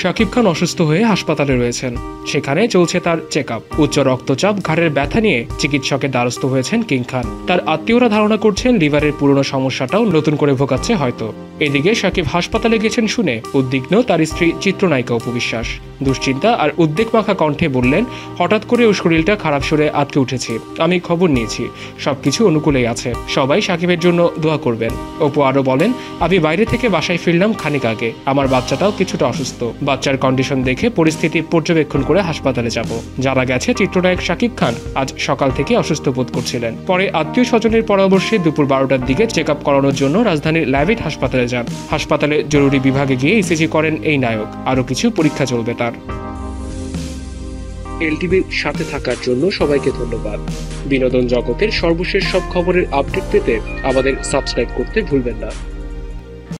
শাকিব খান অসুস্থ হয়ে হাসপাতালে রয়েছেন। সেখানে চলছে তার চেক আপ উচ্চ রক্তচাপ, ঘাড়ের ব্যথা নিয়ে চিকিৎসকের দ্বারস্থ হয়েছেন কিং খান। তার আত্মীয়রা ধারণা করছেন লিভারের পুরনো সমস্যাটাও নতুন করে ভোগাচ্ছে হয়তো। এদিকে শাকিব হাসপাতালে গেছেন শুনে উদ্বিগ্ন তার স্ত্রী চিত্রনায়িকা উপবিশ্বাস দুশ্চিন্তা আর উদ্বেগ মাখা কণ্ঠে বললেন, হঠাৎ করে ও শরীরটা খারাপ সরে আটকে উঠেছে। আমি খবর নিয়েছি। সবকিছু অনুকূলেই আছে। সবাই সাকিবের জন্য দোয়া করবেন। অপু আরও বলেন, আমি বাইরে থেকে বাসায় ফিরলাম খানিক আগে। আমার বাচ্চাটাও কিছুটা অসুস্থ। বাচ্চার কন্ডিশন দেখে পরিস্থিতি পর্যবেক্ষণ করে হাসপাতালে যাব। জানা গেছে, চিত্রনায়ক শাকিব খান আজ সকাল থেকে অসুস্থ বোধ করছিলেন। পরে আত্মীয় স্বজনের পরামর্শে দুপুর বারোটার দিকে চেক আপ করানোর জন্য রাজধানীর ল্যাভিট হাসপাতালে যান। হাসপাতালে জরুরি বিভাগে গিয়ে ইসিজি করেন এই নায়ক। আরও কিছু পরীক্ষা চলবে তার। এলটিভির সাথে থাকার জন্য সবাইকে ধন্যবাদ। বিনোদন জগতের সর্বশেষ সব খবরের আপডেট পেতে আমাদের সাবস্ক্রাইব করতে ভুলবেন না।